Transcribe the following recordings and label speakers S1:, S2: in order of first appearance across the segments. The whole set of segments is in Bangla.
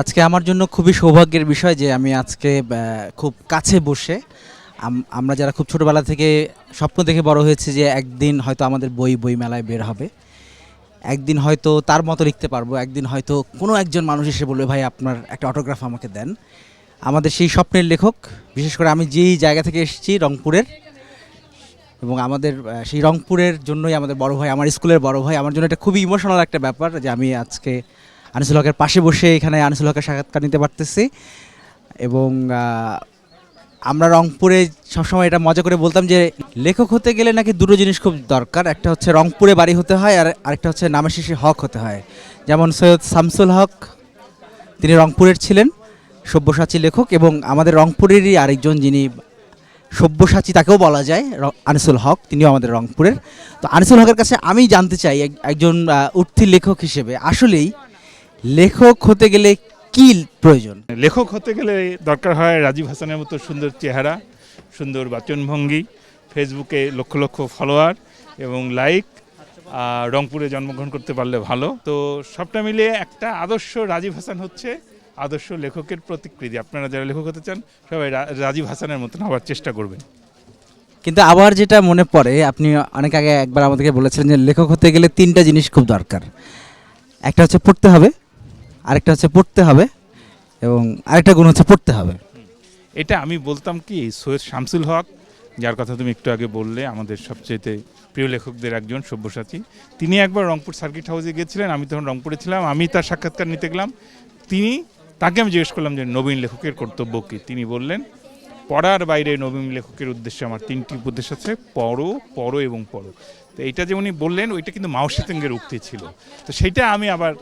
S1: আজকে আমার জন্য খুবই সৌভাগ্যের বিষয় যে আমি আজকে খুব কাছে বসে আমরা যারা খুব ছোটোবেলা থেকে স্বপ্ন দেখে বড় হয়েছে যে একদিন হয়তো আমাদের বই বই মেলায় বের হবে। একদিন হয়তো তার মতো লিখতে পারব, একদিন হয়তো কোনো একজন মানুষ এসে বলবে, ভাই, আপনার একটা অটোগ্রাফ আমাকে দেন। আমাদের সেই স্বপ্নের লেখক, বিশেষ করে আমি যেই জায়গা থেকে এসেছি, রংপুরের, এবং আমাদের সেই রংপুরের জন্যই আমাদের বড় ভাই, আমার স্কুলের বড় ভাই, আমার জন্য এটা খুবই ইমোশনাল একটা ব্যাপার যে আমি আজকে আনিসুল হকের পাশে বসে এখানে আনিসুল হকের সাক্ষাৎকার নিতে পারতেছি। এবং আমরা রংপুরে সবসময় এটা মজা করে বলতাম যে লেখক হতে গেলে নাকি দুটো জিনিস খুব দরকার। একটা হচ্ছে রংপুরে বাড়ি হতে হয় আর আরেকটা হচ্ছে নামের শেষে হক হতে হয়। যেমন সৈয়দ শামসুল হক, তিনি রংপুরের ছিলেন, সব্যসাচী লেখক এবং আমাদের রংপুরেরই আরেকজন যিনি সব্যসাচী তাকেও বলা যায় আনিসুল হক, তিনিও আমাদের রংপুরের। তো আনিসুল হকের কাছে আমি জানতে চাই এক- একজন উঠতি লেখক হিসেবে। আসলেই লেখক হতে গেলে কি প্রয়োজন?
S2: লেখক হতে গেলে দরকার হয় রাজীব হাসানের মতো সুন্দর চেহারা সুন্দর বাচনভঙ্গি ফেসবুকে লক্ষ লক্ষ ফলোয়ার এবং লাইক আর রংপুরে জন্মগ্রহণ করতে পারলে ভালো। তো সবটা মিলিয়ে একটা আদর্শ রাজীব হাসান হচ্ছে আদর্শ লেখকের প্রতিকৃতি। আপনারা যারা লেখক হতে চান সবাই রাজীব হাসানের মতন হওয়ার চেষ্টা করবেন।
S1: কিন্তু আবার যেটা মনে পড়ে আপনি অনেক আগে একবার আমাদেরকে বলেছিলেন যে লেখক হতে গেলে তিনটা জিনিস খুব দরকার। একটা হচ্ছে পড়তে হবে আরেকটা হচ্ছে পড়তে হবে এবং আরেকটা গুণ হচ্ছে পড়তে হবে।
S2: এটা আমি বলতাম কি, সৈয়দ শামসুল হক, যার কথা তুমি একটু আগে বললে, আমাদের সবচেয়ে প্রিয় লেখকদের একজন সব্যসাচী। তিনি একবার রংপুর সার্কিট হাউসে গিয়েছিলেন, আমি তখন রংপুরে ছিলাম, আমি তার সাক্ষাৎকার নিতে গেলাম। তিনি, তাকে আমি জিজ্ঞেস করলাম যে, নবীন লেখকের কর্তব্য কী? তিনি বললেন, পড়ার বাইরে নবীন লেখকের উদ্দেশ্যে আমার তিনটি উপদেশ আছে, পড়ো পড়ো এবং পড়ো। তো এইটা যে উনি বললেন, ওইটা কিন্তু মাও উক্তি ছিল। তো সেইটা আমি আবার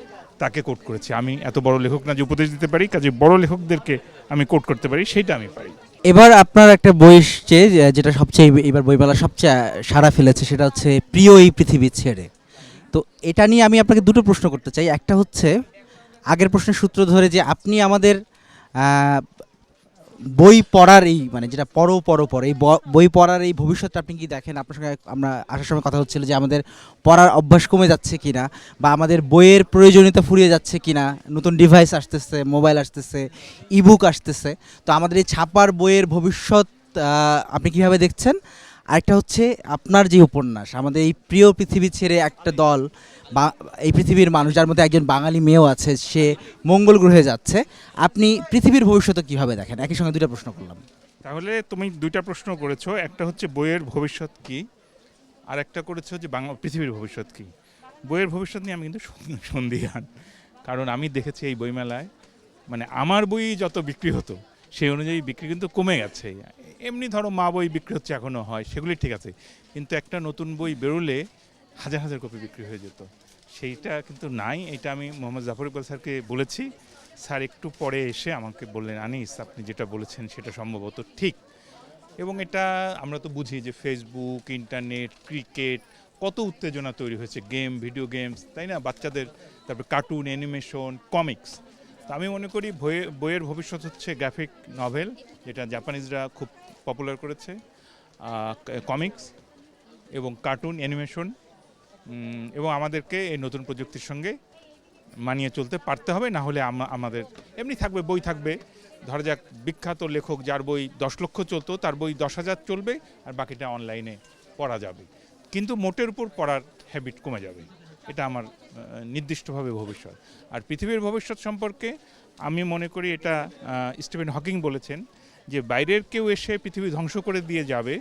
S2: তাকে কোট করেছি। আমি এত বড় লেখক না যে উপদেশ দিতে পারি, কাজে বড় লেখকদেরকে আমি কোট করতে পারি সেটা আমি পারি।
S1: এবার আপনার একটা বই এসছে যেটা সবচেয়ে এবার বইমেলা সবচেয়ে সারা ফেলেছে, সেটা হচ্ছে প্রিয় এই পৃথিবী ছেড়ে। তো এটা নিয়ে আমি আপনাকে দুটো প্রশ্ন করতে চাই। একটা হচ্ছে, আগের প্রশ্নের সূত্র ধরে যে আপনি আমাদের বই পড়ার এই মানে যেটা পড়ো পড়ো পড়ো, এই বই পড়ার এই ভবিষ্যৎটা আপনি কি দেখেন? আপনার সঙ্গে আমরা আসার সময় কথা হচ্ছিল যে আমাদের পড়ার অভ্যাস কমে যাচ্ছে কিনা, বা আমাদের বইয়ের প্রয়োজনীয়তা ফুরিয়ে যাচ্ছে কিনা, নতুন ডিভাইস আসতেছে মোবাইল আসতেছে ইবুক আসতেছে। তো আমাদের এই ছাপার বইয়ের ভবিষ্যৎ আপনি কীভাবে দেখছেন? আরেকটা হচ্ছে আপনার যে উপন্যাস, আমাদের এই প্রিয় পৃথিবী ছেড়ে একটা দল বা এই পৃথিবীর মানুষ, যার মধ্যে একজন বাঙালি মেয়েও আছে, সে মঙ্গল গ্রহে যাচ্ছে। আপনি পৃথিবীর ভবিষ্যৎ কীভাবে দেখেন? একই সঙ্গে দুটো প্রশ্ন করলাম।
S2: তাহলে তুমি দুইটা প্রশ্ন করেছ, একটা হচ্ছে বইয়ের ভবিষ্যৎ কি, আর একটা করেছ যে বাংলা পৃথিবীর ভবিষ্যৎ কি। বইয়ের ভবিষ্যৎ নিয়ে আমি কিন্তু সন- সন্দিহান, কারণ আমি দেখেছি এই বইমেলায় মানে আমার বই যত বিক্রি হতো সেই অনুযায়ী বিক্রি কিন্তু কমে গেছে। এমনি ধরো মা বই বিক্রি হচ্ছে এখনও হয়, সেগুলি ঠিক আছে। কিন্তু একটা নতুন বই বেরোলে হাজার হাজার কপি বিক্রি হয়ে যেত। সেইটা কিন্তু নাই, এটা আমি মোহাম্মদ জাফর ইকবাল স্যারকে বলেছি। স্যার একটু পরে এসে আমাকে বললেন, আনিস, আপনি যেটা বলেছেন সেটা সম্ভবত ঠিক। এবং এটা আমরা তো বুঝি যে ফেসবুক ইন্টারনেট ক্রিকেট কত উত্তেজনা তৈরি হয়েছে। গেম ভিডিও গেমস তাই না? বাচ্চাদের, তারপর কার্টুন অ্যানিমেশন কমিক্স তো আমি মনে করি বইয়ে বইয়ের ভবিষ্যৎ হচ্ছে গ্রাফিক নভেল যেটা জাপানিজরা খুব পপুলার করেছে কমিক্স এবং কার্টুন অ্যানিমেশন এবং আমাদেরকে এই নতুন প্রযুক্তির সঙ্গে মানিয়ে চলতে পারতে হবে, না হলে আমাদের, এমনি থাকবে, বই থাকবে। ধরা যাক, বিখ্যাত লেখক যার বই দশ লক্ষ চলতো, তার বই দশ হাজার চলবে, আর বাকিটা অনলাইনে পড়া যাবে। কিন্তু মোটের উপর পড়ার হ্যাবিট কমে যাবে। এটা আমার নির্দিষ্টভাবে ভবিষ্যৎ। আর পৃথিবীর ভবিষ্যৎ সম্পর্কে আমি মনে করি এটা আহ, স্টিফেন হকিং বলেছেন যে বাইরের কেউ এসে পৃথিবী ধ্বংস করে দিয়ে যাবে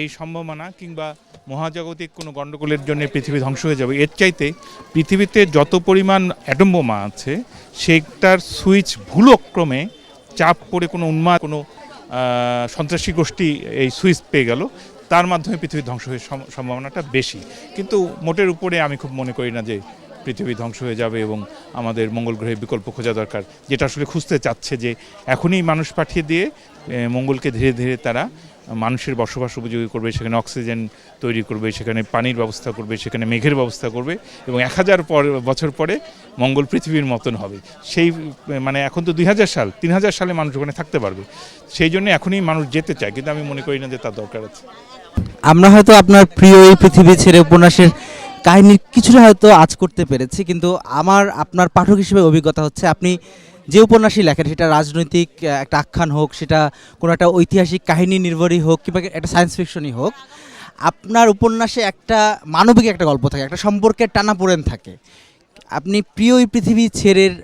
S2: এই সম্ভাবনা কিংবা মহাজাগতিক কোনো গণ্ডগোলের জন্য পৃথিবী ধ্বংস হয়ে যাবে। এর চাইতে পৃথিবীতে যত পরিমাণ অ্যাটম বোমা আছে সেটার সুইচ ভুলক্রমে চাপ পড়ে কোনো উন্মাদ কোনো সন্ত্রাসী গোষ্ঠী এই সুইচ পেয়ে গেল। তার মাধ্যমে পৃথিবী ধ্বংস হয়ে সম- সম্ভাবনাটা বেশি। কিন্তু মোটের উপরে আমি খুব মনে করি না যে পৃথিবী ধ্বংস হয়ে যাবে এবং আমাদের মঙ্গল গ্রহে বিকল্প খোঁজা দরকার। যেটা আসলে খুঁজতে চাচ্ছে যে এখনই মানুষ পাঠিয়ে দিয়ে মঙ্গলকে ধীরে ধীরে তারা মানুষের বসবাস উপযোগী করবে, সেখানে অক্সিজেন তৈরি করবে, সেখানে পানির ব্যবস্থা করবে, সেখানে মেঘের ব্যবস্থা করবে এবং এক হাজার পর, বছর পরে মঙ্গল পৃথিবীর মতন হবে। সেই মানে এখন তো দুই হাজার সাল, তিন হাজার সালে মানুষ ওখানে থাকতে পারবে। সেই জন্য এখনই মানুষ যেতে চায়, কিন্তু আমি মনে করি না যে তার দরকার আছে।
S1: আমরা হয়তো আপনার প্রিয় এই পৃথিবী ছেড়ে উপন্যাসের কাহিনীর কিছুটা হয়তো আজ করতে পেরেছি, কিন্তু আমার, আপনার পাঠক হিসেবে অভিজ্ঞতা হচ্ছে আপনি যে উপন্যাসই লেখেন, সেটা রাজনৈতিক একটা আখ্যান হোক, সেটা কোনো একটা ঐতিহাসিক কাহিনী নির্ভরই হোক, কিংবা একটা সায়েন্স ফিকশনই হোক, আপনার উপন্যাসে একটা মানবিক একটা গল্প থাকে, একটা সম্পর্কের টানাপোড়েন থাকে। আপনি প্রিয় এই পৃথিবী ছেড়ের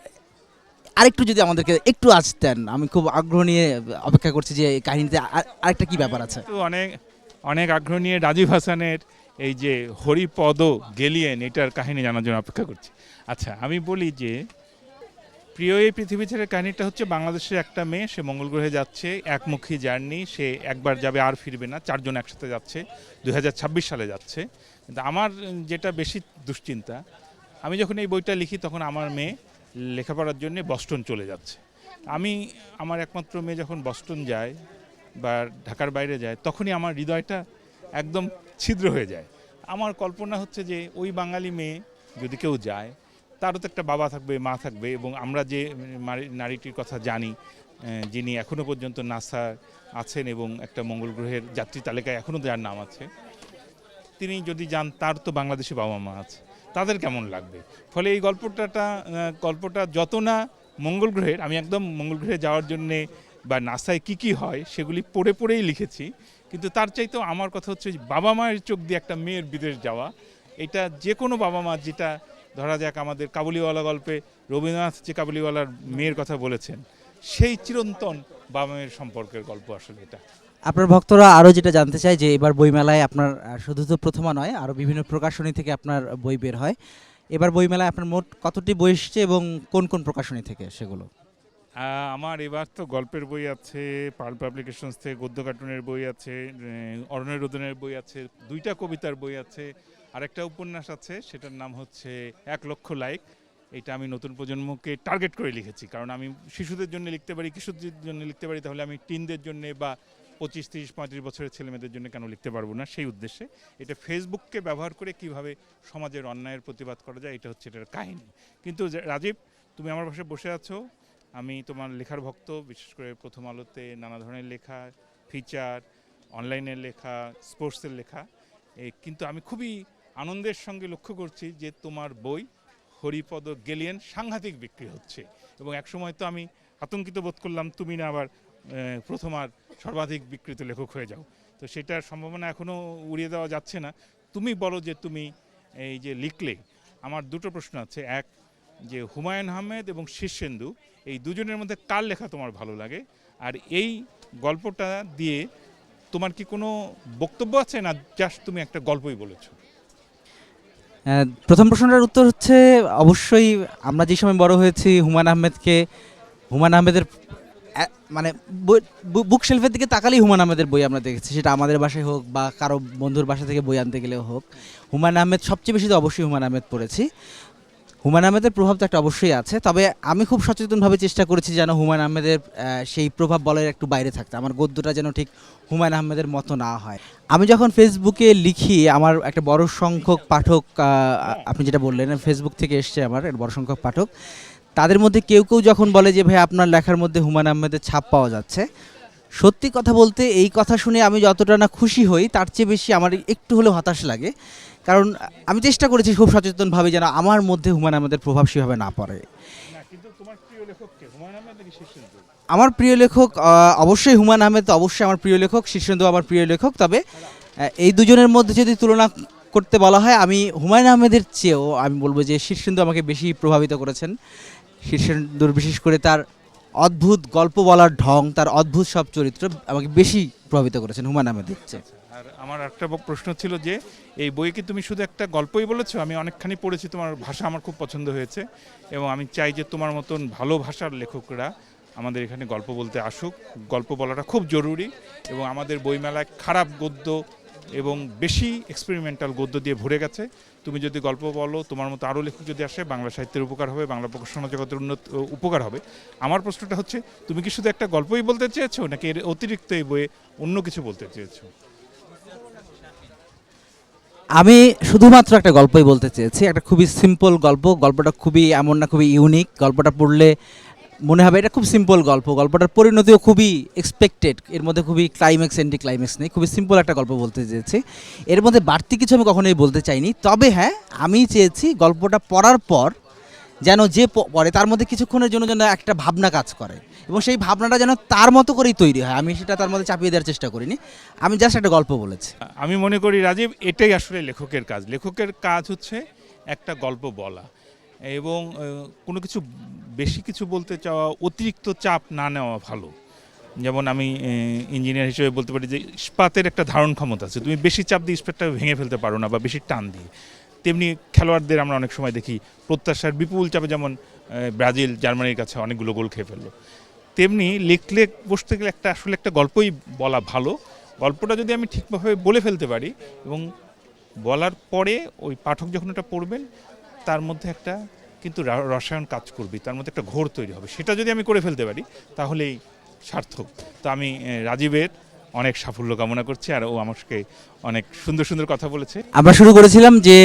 S1: আরেকটু যদি আমাদেরকে একটু আসতেন আমি খুব আগ্রহ নিয়ে অপেক্ষা করছি যে কাহিনীতে আর- আরেকটা কি ব্যাপার আছে?
S2: অনেক অনেক আগ্রহ নিয়ে রাজীব হাসানের এই যে হরিপদ গেলিয়েন, এটার কাহিনী জানার জন্য অপেক্ষা করছি। আচ্ছা আমি বলি যে, প্রিয় এই পৃথিবী ছেড়ে কাহিনীটা হচ্ছে বাংলাদেশের একটা মেয়ে, সে মঙ্গল গ্রহে যাচ্ছে, একমুখী জার্নি, সে একবার যাবে আর ফিরবে না, চারজন একসাথে যাচ্ছে দু হাজার ছাব্বিশ সালে যাচ্ছে। কিন্তু আমার যেটা বেশি দুশ্চিন্তা, আমি যখন এই বইটা লিখি তখন আমার মেয়ে লেখাপড়ার জন্য বস্টন চলে যাচ্ছে। আমি, আমার একমাত্র মেয়ে যখন বস্টন যায় বা ঢাকার বাইরে যায়, তখনই আমার হৃদয়টা একদম ছিদ্র হয়ে যায়। আমার কল্পনা হচ্ছে যে ওই বাঙালি মেয়ে যদি কেউ যায়, তারও তো একটা বাবা থাকবে, মা থাকবে এবং আমরা যে নারীটির কথা জানি যিনি এখনও পর্যন্ত নাসা আছেন এবং একটা মঙ্গল গ্রহের যাত্রী তালিকায় এখনও যার নাম আছে, তিনি যদি যান, তার তো বাংলাদেশি বাবা মা আছে। তাদের কেমন লাগবে? ফলে এই গল্পটাটা গল্পটা যত না মঙ্গল গ্রহের, আমি একদম মঙ্গল গ্রহে যাওয়ার জন্যে বা নাসায় কি কি হয় সেগুলি পড়ে পড়েই লিখেছি। কিন্তু তার চাইতেও আমার কথা হচ্ছে বাবা মায়ের চোখ দিয়ে একটা মেয়ের বিদেশ যাওয়া। এটা যে কোনো বাবা মা যেটা ধরা যাক আমাদের কাবুলিওয়ালা গল্পে রবীন্দ্রনাথ যে কাবুলিওয়ালার মেয়ের কথা বলেছেন, সেই চিরন্তন বাবা মায়ের সম্পর্কের গল্প আসলে এটা।
S1: আপনার ভক্তরা আরও যেটা জানতে চায় যে এবার বইমেলায় আপনার শুধু তো প্রথমা নয়, আরও বিভিন্ন প্রকাশনী থেকে আপনার বই বের হয়। এবার বইমেলায় আপনার মোট কতটি বই এসছে এবং কোন কোন প্রকাশনী থেকে সেগুলো?
S2: আমার এবার তো গল্পের বই আছে পার্ল পাবলিকেশনস থেকে গদ্য কার্টুনের বই আছে অরণ্য রোদনের বই আছে, দুইটা কবিতার বই আছে আর একটা উপন্যাস আছে, সেটার নাম হচ্ছে এক লক্ষ লাইক। এটা আমি নতুন প্রজন্মকে টার্গেট করে লিখেছি, কারণ আমি শিশুদের জন্য লিখতে পারি, কিশোরদের জন্য লিখতে পারি, তাহলে আমি টিনদের জন্য বা পঁচিশ, তিরিশ, পঁয়ত্রিশ বছরের ছেলেমেয়েদের জন্য কেন লিখতে পারব না? সেই উদ্দেশ্যে এটা ফেসবুককে ব্যবহার করে কীভাবে সমাজের অন্যায়ের প্রতিবাদ করা যায়, এটা হচ্ছে এটার কাহিনী। কিন্তু রাজীব, তুমি আমার পাশে বসে আছো আমি তোমার লেখার ভক্ত, বিশেষ করে প্রথম আলোতে নানা ধরনের লেখা ফিচার অনলাইনের লেখা স্পোর্টসের লেখা। কিন্তু আমি খুবই আনন্দের সঙ্গে লক্ষ্য করছি যে তোমার বই হরিপদ গেলিয়েন সাংঘাতিক বিক্রি হচ্ছে। এবং একসময় তো আমি আতঙ্কিত বোধ করলাম, তুমি না আবার প্রথম আর সর্বাধিক বিক্রিত লেখক হয়ে যাও। তো সেটার সম্ভাবনা এখনও উড়িয়ে দেওয়া যাচ্ছে না। তুমি বলো যে তুমি এই যে লিখলে, আমার দুটো প্রশ্ন আছে। এক যে হুমায়ুন আহমেদ এবং শীর্ষেন্দু এই দুজনের মধ্যে কার লেখা তোমার ভালো লাগে? আর এই গল্পটা দিয়ে তোমার কি কোনো বক্তব্য আছে না জাস্ট তুমি একটা গল্পই বলেছ?
S1: প্রথম প্রশ্নটার উত্তর হচ্ছে অবশ্যই আমরা যে সময় বড় হয়েছি হুমায়ুন আহমেদকে হুমায়ুন আহমেদের আহ, মানে বুক শেলফের দিকে তাকালেই হুমায়ুন আহমেদের বই আমরা দেখেছি। সেটা আমাদের বাসায় হোক বা কারও বন্ধুর বাসা থেকে বই আনতে গেলেও হোক। হুমায়ুন আহমেদ সবচেয়ে বেশি তো অবশ্যই হুমায়ুন আহমেদ পড়েছি। হুমায়ুন আহমেদের প্রভাব তো একটা অবশ্যই আছে। তবে আমি খুব সচেতনভাবে চেষ্টা করেছি যেন হুমায়ুন আহমেদের সেই প্রভাব বলের একটু বাইরে থাকতে। আমার গদ্যটা যেন ঠিক হুমায়ুন আহমেদের মতো না হয়। আমি যখন ফেসবুকে লিখি, আমার একটা বড় সংখ্যক পাঠক আপনি যেটা বললেন, ফেসবুক থেকে এসছে আমার বড় সংখ্যক পাঠক। তাদের মধ্যে কেউ কেউ যখন বলে যে, ভাই, আপনার লেখার মধ্যে হুমায়ুন আহমেদের ছাপ পাওয়া যাচ্ছে। সত্যি কথা বলতে, এই কথা শুনে আমি যতটা না খুশি হই, তার চেয়ে বেশি আমার একটু হলেও হতাশ লাগে। কারণ আমি চেষ্টা করেছি খুব সচেতনভাবে যেন আমার মধ্যে হুমায়ুন আহমেদের প্রভাব সেভাবে না পড়ে। আমার প্রিয় লেখক অবশ্যই হুমায়ুন আহমেদ অবশ্যই আমার প্রিয় লেখক শীর্ষেন্দু আমার প্রিয় লেখক তবে এই দুজনের মধ্যে যদি তুলনা করতে বলা হয় আমি হুমায়ুন আহমেদের চেয়েও আমি বলব যে শীর্ষেন্দু আমাকে বেশি প্রভাবিত করেছেন। শীর্ষেন্দুর বিশেষ করে তার অদ্ভুত গল্প বলার ঢং তার অদ্ভুত সব চরিত্র আমাকে বেশি প্রভাবিত করেছেন হুমায়ুন আহমেদের চেয়ে।
S2: আর আমার একটা প্রশ্ন ছিল যে, এই বই কি তুমি শুধু একটা গল্পই বলেছ? আমি অনেকখানি পড়েছি, তোমার ভাষা আমার খুব পছন্দ হয়েছে এবং আমি চাই যে তোমার মতন ভালো ভাষার লেখকরা আমাদের এখানে গল্প বলতে আসুক। গল্প বলাটা খুব জরুরি এবং আমাদের বইমেলায় খারাপ গদ্য এবং বেশি এক্সপেরিমেন্টাল গদ্য দিয়ে ভরে গেছে। তুমি যদি গল্প বলো, তোমার মতো আরও লেখক যদি আসে, বাংলা সাহিত্যের উপকার হবে, বাংলা প্রকাশনা জগতের উন্নত উপকার হবে। আমার প্রশ্নটা হচ্ছে, তুমি কি শুধু একটা গল্পই বলতে চেয়েছো, নাকি এর অতিরিক্ত এই বইয়ে অন্য কিছু বলতে চেয়েছো?
S1: আমি শুধুমাত্র একটা গল্পই বলতে চেয়েছি। একটা খুবই সিম্পল গল্প। গল্পটা খুবই এমন না, খুবই ইউনিক গল্পটা পড়লে মনে হবে এটা খুব সিম্পল গল্প। গল্পটার পরিণতিও খুবই এক্সপেক্টেড এর মধ্যে খুবই ক্লাইম্যাক্স এন্টি ক্লাইম্যাক্স নেই। খুবই সিম্পল একটা গল্প বলতে চেয়েছি। এর মধ্যে বাড়তি কিছু আমি কখনোই বলতে চাইনি। তবে হ্যাঁ আমি চেয়েছি গল্পটা পড়ার পর যেন যে পড়ে, তার মধ্যে কিছুক্ষণের জন্য যেন একটা ভাবনা কাজ করে। এবং সেই ভাবনাটা যেন তার মতো করেই তৈরি হয়। আমি সেটা তার মধ্যে চাপিয়ে দেওয়ার চেষ্টা করিনি। আমি জাস্ট একটা গল্প বলেছি।
S2: আমি মনে করি রাজীব, এটাই আসলে লেখকের কাজ। লেখকের কাজ হচ্ছে একটা গল্প বলা এবং কোনো কিছু বেশি কিছু বলতে চাওয়া, অতিরিক্ত চাপ না নেওয়া ভালো। যেমন আমি ইঞ্জিনিয়ার হিসেবে বলতে পারি যে, ইস্পাতের একটা ধারণ ক্ষমতা আছে। তুমি বেশি চাপ দিয়ে ইস্পাতটা ভেঙে ফেলতে পারো না বা বেশি টান দিয়ে। তেমনি খেলোয়াড়দের আমরা অনেক সময় দেখি, প্রত্যাশার বিপুল চাপে যেমন ব্রাজিল জার্মানির কাছে অনেকগুলো গোল খেয়ে ফেলল। তেমনি লিখলে বসতে গেলে একটা আসলে একটা গল্পই বলা ভালো। গল্পটা যদি আমি ঠিকভাবে বলে ফেলতে পারি এবং বলার পরে ওই পাঠক যখন এটা পড়বেন, তার মধ্যে একটা কিন্তু রসায়ন কাজ করবে, তার মধ্যে একটা ঘোর তৈরি হবে। সেটা যদি আমি করে ফেলতে পারি, তাহলেই সার্থক। তো আমি রাজীবের অনেক সাফল্য কামনা করছি আর ও আমাকে অনেক সুন্দর সুন্দর কথা বলেছে।
S1: আমরা শুরু করেছিলাম যে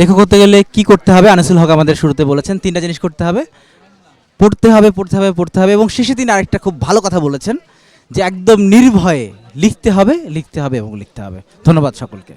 S1: লেখক হতে গেলে কি করতে হবে? আনিসুল হক আমাদের শুরুতে বলেছেন, তিনটা জিনিস করতে হবে। পড়তে হবে পড়তে হবে পড়তে হবে এবং শেষে তিনি আরেকটা খুব ভালো কথা বলেছেন যে, একদম নির্ভয়ে লিখতে হবে লিখতে হবে এবং লিখতে হবে। ধন্যবাদ সকলকে।